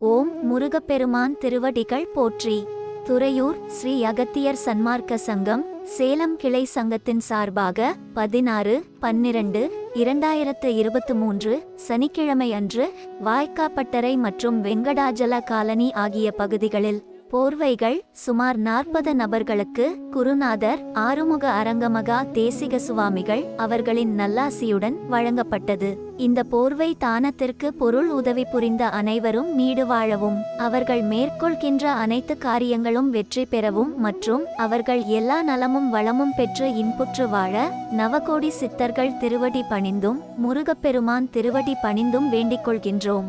ஓம் முருகப்பெருமான் திருவடிகள் போற்றி. துறையூர் ஸ்ரீ அகத்தியர் சன்மார்க்க சங்கம் சேலம் கிளை சங்கத்தின் சார்பாக பதினாறு பன்னிரண்டு இரண்டாயிரத்து இருபத்து மூன்று சனிக்கிழமை அன்று வாய்க்காப்பட்டறை மற்றும் வெங்கடாஜல காலனி ஆகிய பகுதிகளில் போர்வைகள் சுமார் நாற்பது நபர்களுக்கு குருநாதர் ஆறுமுக அரங்கமகா தேசிக சுவாமிகள் அவர்களின் நல்லாசியுடன் வழங்கப்பட்டது. இந்த போர்வை தானத்திற்கு பொருள் உதவி புரிந்த அனைவரும் நீடு வாழவும் அவர்கள் மேற்கொள்கின்ற அனைத்து காரியங்களும் வெற்றி பெறவும் மற்றும் அவர்கள் எல்லா நலமும் வளமும் பெற்று இன்புற்று வாழ நவகோடி சித்தர்கள் திருவடி பணிந்தும் முருகப்பெருமான் திருவடி பணிந்தும் வேண்டிக் கொள்கின்றோம்.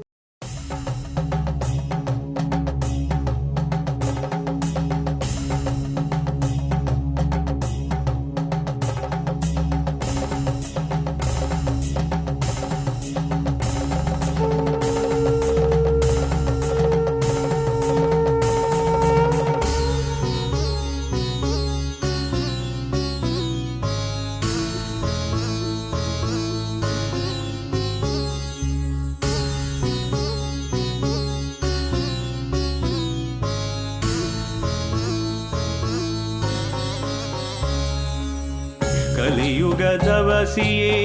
கலியுக கலியுகதவசியே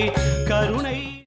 கருணை